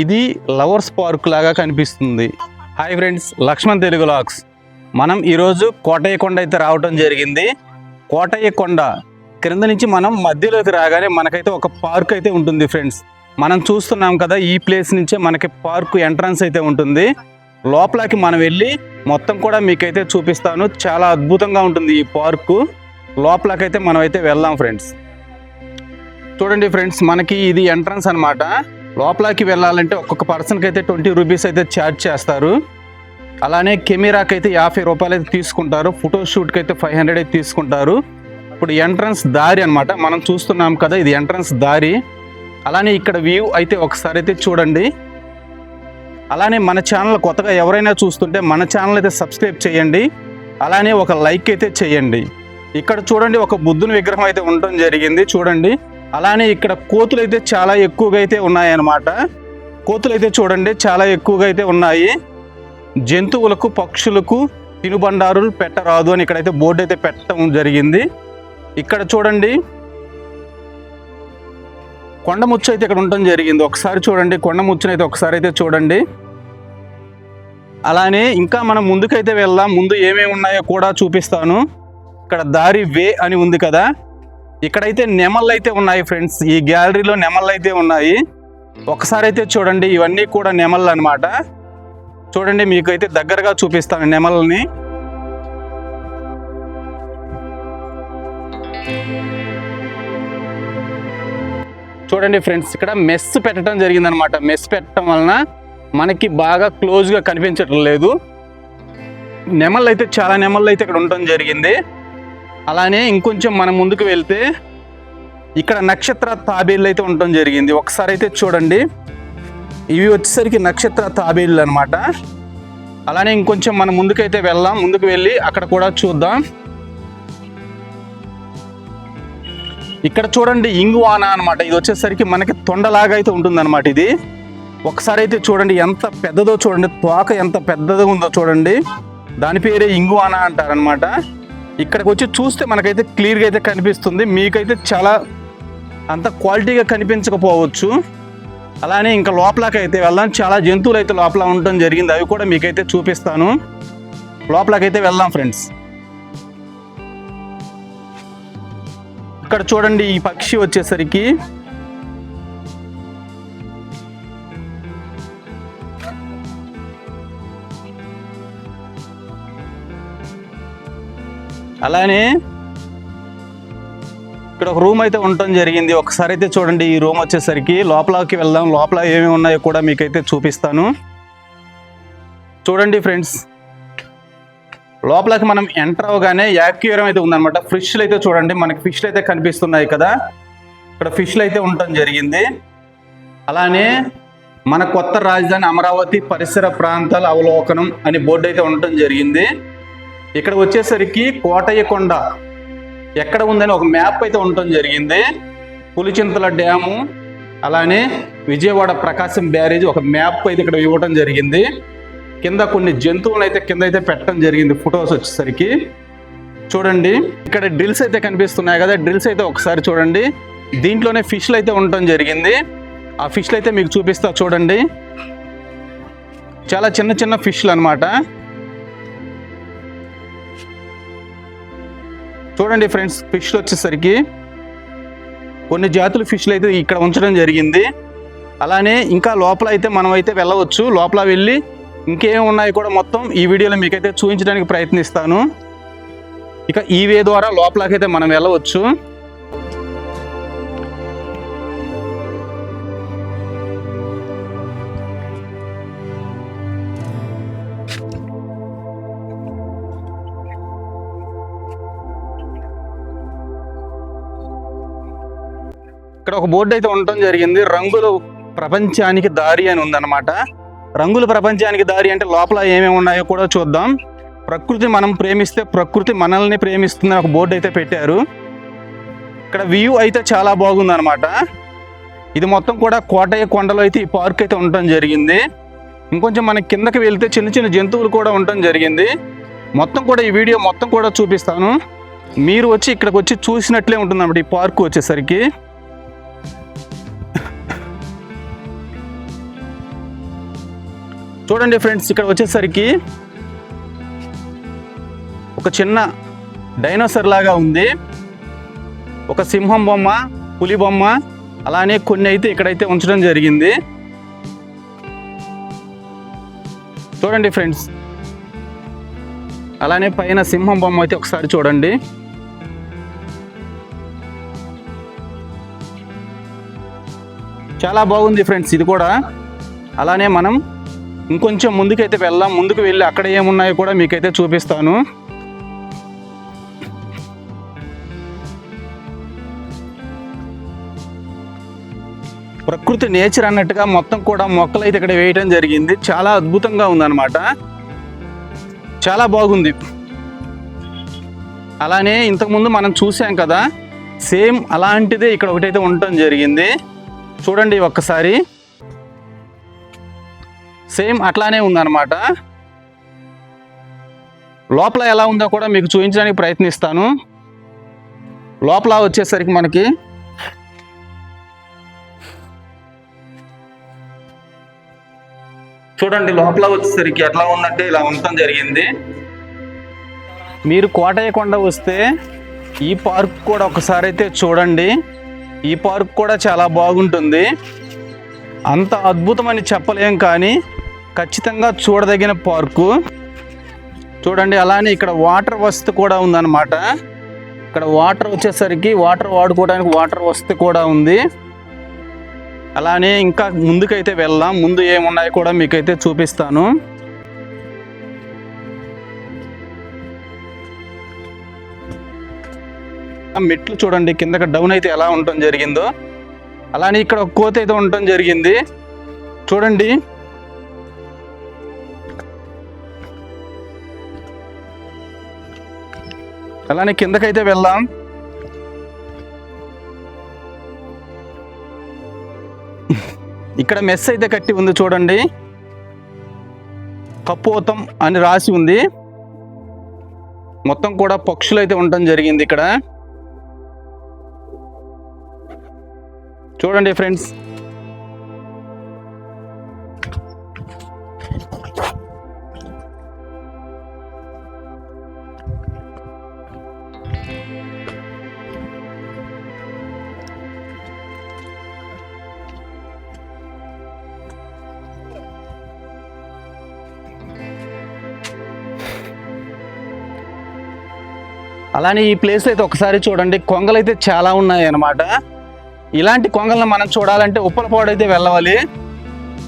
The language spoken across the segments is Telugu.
ఇది లవర్స్ పార్క్ లాగా కనిపిస్తుంది. హాయ్ ఫ్రెండ్స్ లక్ష్మణ్ తెలుగు లాక్స్. మనం ఈరోజు కోటయ్య కొండ అయితే రావడం జరిగింది. కోటయ్య కొండ క్రింద నుంచి మనం మధ్యలోకి రాగానే మనకైతే ఒక పార్క్ అయితే ఉంటుంది ఫ్రెండ్స్. మనం చూస్తున్నాం కదా ఈ ప్లేస్ నుంచే మనకి పార్క్ ఎంట్రన్స్ అయితే ఉంటుంది. లోపలికి మనం వెళ్ళి మొత్తం కూడా మీకైతే చూపిస్తాను. చాలా అద్భుతంగా ఉంటుంది ఈ పార్కు. లోపలకైతే మనం అయితే వెళ్దాం ఫ్రెండ్స్. చూడండి ఫ్రెండ్స్ మనకి ఇది ఎంట్రన్స్ అనమాట లోపలికి వెళ్ళాలంటే ఒక్కొక్క పర్సన్కి అయితే ట్వంటీ రూపీస్ అయితే ఛార్జ్ చేస్తారు. అలానే కెమెరాకి అయితే యాభై రూపాయలు అయితే తీసుకుంటారు. ఫోటో షూట్కి అయితే ఫైవ్ హండ్రెడ్ అయితే తీసుకుంటారు. ఇప్పుడు ఎంట్రన్స్ దారి అన్నమాట. మనం చూస్తున్నాం కదా ఇది ఎంట్రన్స్ దారి. అలానే ఇక్కడ వ్యూ అయితే ఒకసారి అయితే చూడండి. అలానే మన ఛానల్ కొత్తగా ఎవరైనా చూస్తుంటే మన ఛానల్ అయితే సబ్స్క్రైబ్ చేయండి. అలానే ఒక లైక్ అయితే చేయండి. ఇక్కడ చూడండి ఒక బుద్ధుని విగ్రహం అయితే ఉండటం జరిగింది. చూడండి. అలానే ఇక్కడ కోతులు అయితే చాలా ఎక్కువగా అయితే ఉన్నాయన్నమాట. కోతులు అయితే చూడండి చాలా ఎక్కువగా అయితే ఉన్నాయి. జంతువులకు పక్షులకు తినుబండారులు పెట్టరాదు అని ఇక్కడైతే బోర్డు అయితే పెట్టడం జరిగింది. ఇక్కడ చూడండి కొండముచ్చు అయితే ఇక్కడ ఉండటం జరిగింది. ఒకసారి చూడండి కొండ అయితే ఒకసారి అయితే చూడండి. అలానే ఇంకా మనం ముందుకైతే వెళ్దాం. ముందు ఏమేమి ఉన్నాయో కూడా చూపిస్తాను. ఇక్కడ దారి వే అని ఉంది కదా. ఇక్కడైతే నెమళ్ళు అయితే ఉన్నాయి ఫ్రెండ్స్. ఈ గ్యాలరీలో నెమళ్ళు అయితే ఉన్నాయి. ఒకసారి అయితే చూడండి ఇవన్నీ కూడా నెమళ్ళు అనమాట చూడండి మీకు అయితే దగ్గరగా చూపిస్తాను నెమల్ని చూడండి ఫ్రెండ్స్ ఇక్కడ మెస్ పెట్టడం జరిగిందనమాట మెస్ పెట్టడం వలన మనకి బాగా క్లోజ్గా కనిపించట్లేదు. నెమళ్ళు అయితే చాలా నెమళ్ళు అయితే ఇక్కడ ఉండటం జరిగింది. అలానే ఇంకొంచెం మనం ముందుకు వెళ్తే ఇక్కడ నక్షత్ర తాబేళ్ళు అయితే ఉండటం జరిగింది. ఒకసారి అయితే చూడండి. ఇవి వచ్చేసరికి నక్షత్ర తాబేళ్ళు అనమాట అలానే ఇంకొంచెం మనం ముందుకైతే వెళ్దాం. ముందుకు వెళ్ళి అక్కడ కూడా చూద్దాం. ఇక్కడ చూడండి ఇంగువాన అనమాట ఇది వచ్చేసరికి మనకి తొండలాగా అయితే ఉంటుందన్నమాట ఇది. ఒకసారి అయితే చూడండి ఎంత పెద్దదో చూడండి. తోక ఎంత పెద్దదో ఉందో చూడండి. దాని పేరే ఇంగువాన అంటారనమాట ఇక్కడికి వచ్చి చూస్తే మనకైతే క్లియర్గా అయితే కనిపిస్తుంది. మీకైతే చాలా అంత క్వాలిటీగా కనిపించకపోవచ్చు. అలానే ఇంకా లోపలకైతే వెళ్దాం. చాలా జంతువులు అయితే లోపల ఉండటం జరిగింది. అవి కూడా మీకైతే చూపిస్తాను. లోపలకైతే వెళ్దాం ఫ్రెండ్స్. ఇక్కడ చూడండి ఈ పక్షి వచ్చేసరికి. అలానే ఇక్కడ ఒక రూమ్ అయితే ఉండటం జరిగింది. ఒకసారి అయితే చూడండి ఈ రూమ్ వచ్చేసరికి లోపలకి వెళ్దాం లోపల ఏమేమి ఉన్నాయో కూడా మీకైతే చూపిస్తాను. చూడండి ఫ్రెండ్స్ లోపలకి మనం ఎంటర్ అవగానే యాక్యూరం అయితే ఉందన్నమాట. ఫిష్లు అయితే చూడండి మనకి ఫిష్లు అయితే కనిపిస్తున్నాయి కదా. ఇక్కడ ఫిష్లు అయితే ఉండటం జరిగింది. అలానే మన కొత్త రాజధాని అమరావతి పరిసర ప్రాంతాల అవలోకనం అని బోర్డు అయితే ఉండటం జరిగింది. ఇక్కడ వచ్చేసరికి కోటయ్య కొండ ఎక్కడ ఉందని ఒక మ్యాప్ అయితే ఉండటం జరిగింది. పులిచింతల డ్యాము అలానే విజయవాడ ప్రకాశం బ్యారేజ్ ఒక మ్యాప్ అయితే ఇక్కడ ఇవ్వడం జరిగింది. కింద కొన్ని జంతువులు అయితే కింద అయితే పెట్టడం జరిగింది ఫొటోస్ వచ్చేసరికి. చూడండి ఇక్కడ డ్రిల్స్ అయితే కనిపిస్తున్నాయి కదా డ్రిల్స్ అయితే ఒకసారి చూడండి. దీంట్లోనే ఫిష్లు అయితే ఉండటం జరిగింది. ఆ ఫిష్లు అయితే మీకు చూపిస్తా చూడండి. చాలా చిన్న చిన్న ఫిష్లు అనమాట చూడండి ఫ్రెండ్స్ ఫిష్లు వచ్చేసరికి కొన్ని జాతుల ఫిష్లు అయితే ఇక్కడ ఉంచడం జరిగింది. అలానే ఇంకా లోపల అయితే మనం అయితే వెళ్ళవచ్చు. లోపల వెళ్ళి ఇంకేం ఉన్నాయి కూడా మొత్తం ఈ వీడియోలో మీకైతే చూపించడానికి ప్రయత్నిస్తాను. ఇక ఈ వే ద్వారా లోపలకైతే మనం వెళ్ళవచ్చు. ఇక్కడ ఒక బోర్డు అయితే ఉండటం జరిగింది. రంగులు ప్రపంచానికి దారి అని ఉందన్నమాట. రంగుల ప్రపంచానికి దారి అంటే లోపల ఏమేమి ఉన్నాయో కూడా చూద్దాం. ప్రకృతి మనం ప్రేమిస్తే ప్రకృతి మనల్ని ప్రేమిస్తుంది ఒక బోర్డు అయితే పెట్టారు. ఇక్కడ వ్యూ అయితే చాలా బాగుందన్నమాట. ఇది మొత్తం కూడా కోటయ్య కొండలో అయితే ఈ పార్క్ అయితే ఉండటం జరిగింది. ఇంకొంచెం మన కిందకి వెళ్తే చిన్న చిన్న జంతువులు కూడా ఉండటం జరిగింది. మొత్తం కూడా ఈ వీడియో మొత్తం కూడా చూపిస్తాను. మీరు వచ్చి ఇక్కడికి వచ్చి చూసినట్లే ఉంటుందన్నమాట ఈ పార్క్ వచ్చేసరికి. చూడండి ఫ్రెండ్స్ ఇక్కడ వచ్చేసరికి ఒక చిన్న డైనోసర్ లాగా ఉంది. ఒక సింహం బొమ్మ పులి బొమ్మ అలానే కొన్ని అయితే ఇక్కడైతే ఉంచడం జరిగింది. చూడండి ఫ్రెండ్స్ అలానే పైన సింహం బొమ్మ అయితే ఒకసారి చూడండి. చాలా బాగుంది ఫ్రెండ్స్ ఇది కూడా. అలానే మనం ఇంకొంచెం ముందుకైతే వెళ్దాం. ముందుకు వెళ్ళి అక్కడ ఏమున్నాయో కూడా మీకైతే చూపిస్తాను. ప్రకృతి నేచర్ అన్నట్టుగా మొత్తం కూడా మొక్కలు అయితే ఇక్కడ వేయటం జరిగింది. చాలా అద్భుతంగా ఉందన్నమాట. చాలా బాగుంది. అలానే ఇంతకుముందు మనం చూసాం కదా సేమ్ అలాంటిదే ఇక్కడ ఒకటైతే ఉండటం జరిగింది. చూడండి ఒక్కసారి. సేమ్ అట్లానే ఉందన్నమాట. లోపల ఎలా ఉందో కూడా మీకు చూపించడానికి ప్రయత్నిస్తాను. లోపల వచ్చేసరికి మనకి చూడండి లోపల వచ్చేసరికి ఎట్లా ఉందంటే ఇలా ఉండటం జరిగింది. మీరు కోటయ్య కొండ వస్తే ఈ పార్క్ కూడా ఒకసారి అయితే చూడండి. ఈ పార్క్ కూడా చాలా బాగుంటుంది. అంత అద్భుతమని చెప్పలేం కానీ ఖచ్చితంగా చూడదగిన పార్కు. చూడండి అలానే ఇక్కడ వాటర్ వసతి కూడా ఉందన్నమాట. ఇక్కడ వాటర్ వచ్చేసరికి వాటర్ వాడుకోవడానికి వాటర్ వసతి కూడా ఉంది. అలానే ఇంకా ముందుకైతే వెళ్దాం. ముందు ఏమున్నాయో కూడా మీకైతే చూపిస్తాను. మెట్లు చూడండి కిందకి డౌన్ అయితే ఎలా ఉండటం జరిగిందో. అలానే ఇక్కడ ఒక కోత అయితే ఉండటం జరిగింది. చూడండి అలానే కిందకైతే వెళ్దాం. ఇక్కడ మెస్ అయితే కట్టి ఉంది చూడండి. కపోతం అని రాసి ఉంది. మొత్తం కూడా పక్షులు అయితే ఉండటం జరిగింది ఇక్కడ. చూడండి ఫ్రెండ్స్ అలానే ఈ ప్లేస్ అయితే ఒకసారి చూడండి. కొంగలు అయితే చాలా ఉన్నాయి అన్నమాట. ఇలాంటి కొంగలను మనం చూడాలంటే ఉప్పలపాడు అయితే వెళ్ళవాలి.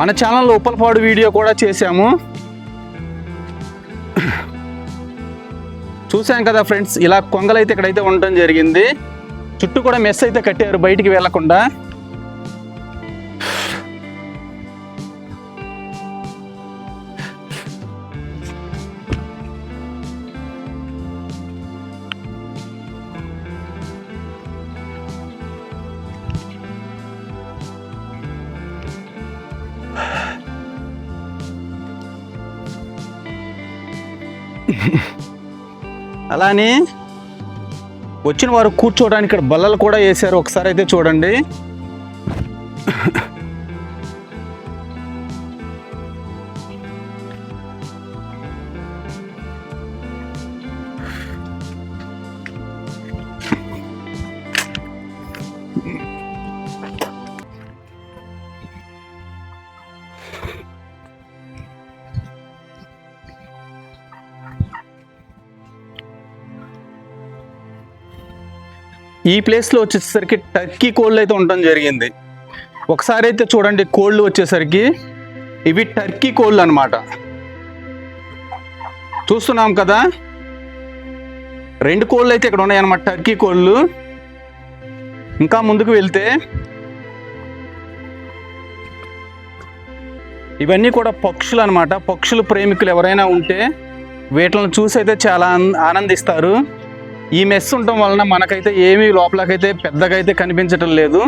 మన ఛానల్లో ఉప్పలపాడు వీడియో కూడా చేశాము. చూసాం కదా ఫ్రెండ్స్ ఇలా కొంగలు అయితే ఇక్కడైతే ఉండటం జరిగింది. చుట్టూ కూడా మెస్ అయితే కట్టారు బయటికి వెళ్ళకుండా. అలానే వచ్చిన వారు కూర్చోవడానికి ఇక్కడ బల్లలు కూడా వేశారు. ఒకసారి అయితే చూడండి. ఈ ప్లేస్లో వచ్చేసరికి టర్కీ కోళ్ళు అయితే ఉండటం జరిగింది. ఒకసారి అయితే చూడండి కోళ్ళు వచ్చేసరికి ఇవి టర్కీ కోళ్ళు అనమాట చూస్తున్నాం కదా? రెండు కోళ్ళు అయితే ఇక్కడ ఉన్నాయన్నమాట టర్కీ కోళ్ళు. ఇంకా ముందుకు వెళ్తే ఇవన్నీ కూడా పక్షులు అనమాట పక్షులు ప్రేమికులు ఎవరైనా ఉంటే వీటిని చూసి అయితే చాలా ఆనందిస్తారు. ఈ మెస్ ఉండటం వలన మనకైతే ఏమీ లోపలకైతే పెద్దగా అయితే కనిపించటం లేదు.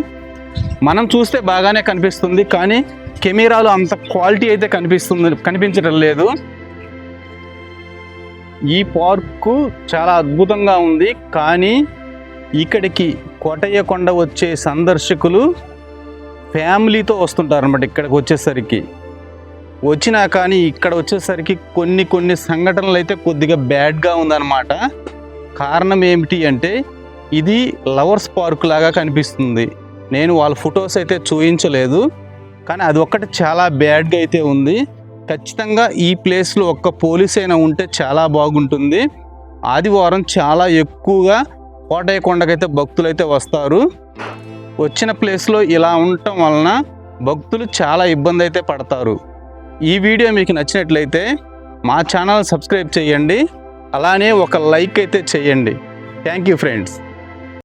మనం చూస్తే బాగానే కనిపిస్తుంది కానీ కెమెరాలో అంత క్వాలిటీ అయితే కనిపిస్తుంది కనిపించటం లేదు. ఈ పార్కు చాలా అద్భుతంగా ఉంది కానీ ఇక్కడికి కోటయ్య కొండ వచ్చే సందర్శకులు ఫ్యామిలీతో వస్తుంటారు అనమాట ఇక్కడికి వచ్చేసరికి. వచ్చినా కానీ ఇక్కడ వచ్చేసరికి కొన్ని కొన్ని సంఘటనలు అయితే కొద్దిగా బ్యాడ్గా ఉందన్నమాట. కారణం ఏమిటి అంటే ఇది లవర్స్ పార్క్ లాగా కనిపిస్తుంది. నేను వాళ్ళ ఫొటోస్ అయితే చూపించలేదు కానీ అది ఒక్కటి చాలా బ్యాడ్గా అయితే ఉంది. ఖచ్చితంగా ఈ ప్లేస్లో ఒక్క పోలీస్ అయినా ఉంటే చాలా బాగుంటుంది. ఆదివారం చాలా ఎక్కువగా కోటయ్య కొండకైతే భక్తులు అయితే వస్తారు. వచ్చిన ప్లేస్లో ఇలా ఉండటం వలన భక్తులు చాలా ఇబ్బంది అయితే పడతారు. ఈ వీడియో మీకు నచ్చినట్లయితే మా ఛానల్ సబ్స్క్రైబ్ చేయండి. అలానే ఒక లైక్ అయితే చేయండి. Thank you friends.